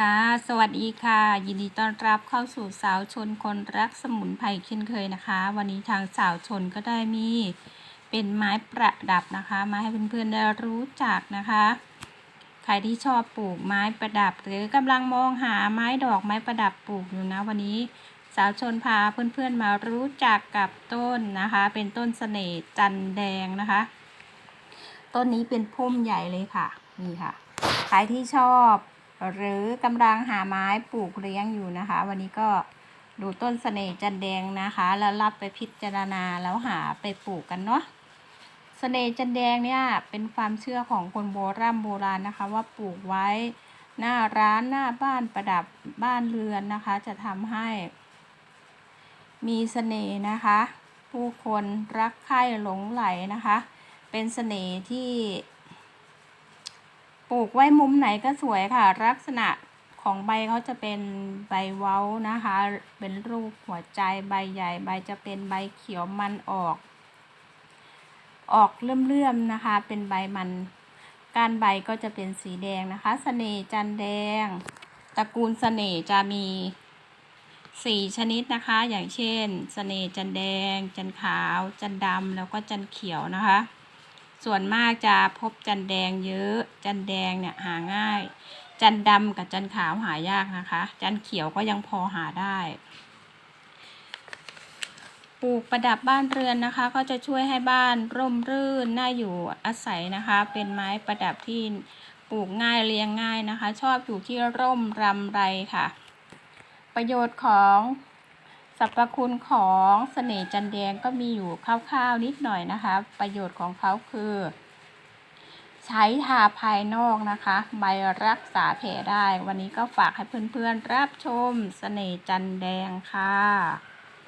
ค่ะ สวัสดีค่ะ ยินดีต้อนรับเข้าสู่สาวชนคนรักสมุนไพรเช่นเคยนะคะ วันนี้ทางสาวชนก็ได้มีเป็นไม้ประดับนะคะ มาให้เพื่อนๆได้รู้จักนะคะ ใครที่ชอบปลูกไม้ประดับ หรือกำลังมองหาไม้ดอกไม้ประดับปลูกอยู่นะวันนี้สาวชนพาเพื่อนๆมารู้จักกับต้นนะคะ เป็นต้นเสน่ห์จันแดงนะคะ ต้นนี้เป็นพุ่มใหญ่เลยค่ะนี่ค่ะ ใครที่ชอบ หรือกำลังหาไม้ปลูกเลี้ยงอยู่นะคะ วันนี้ก็ดูต้นเสน่ห์จันแดงนะคะ แล้วรับไปพิจารณาแล้วหาไปปลูกกันเนาะเสน่ห์จันแดงเนี่ยเป็นความเชื่อของคนโบราณโบราณนะคะ ว่าปลูกไว้หน้าร้านหน้าบ้านประดับบ้านเรือนนะคะ จะทำให้ มีเสน่ห์นะคะ ผู้คนรักใคร่หลงไหลนะคะ เป็นเสน่ห์ที่ ปลูกไว้มุมไหนก็สวยค่ะ ลักษณะของใบเขาจะเป็นใบเว้านะคะ เป็นรูปหัวใจใบใหญ่ ใบจะเป็นใบเขียวมันออก ออกเลื่อมๆนะคะ เป็นใบมันก้านใบก็จะเป็นสีแดงนะคะเสน่จันแดง ตระกูลเสน่จะมีสี่ชนิดนะคะ อย่างเช่นเสน่จันแดง จันขาว จันดำแล้วก็จันเขียวนะคะ ส่วนมากจะพบจันแดงเยอะ จันแดงเนี่ยหาง่าย จันดำกับจันขาวหายากนะคะ จันเขียวก็ยังพอหาได้ ปลูกประดับบ้านเรือนนะคะ ก็จะช่วยให้บ้านร่มรื่นน่าอยู่อาศัยนะคะ เป็นไม้ประดับที่ปลูกง่ายเลี้ยงง่ายนะคะ ชอบอยู่ที่ร่มรำไรค่ะ ประโยชน์ของ สรรพคุณของเสน่ห์จันแดงก็มีอยู่คร่าวๆนิดหน่อยนะคะ ประโยชน์ของเขาคือ ใช้ทาภายนอกนะคะใบรักษาแผลได้ วันนี้ก็ฝากให้เพื่อนๆรับชมเสน่ห์จันแดงค่ะ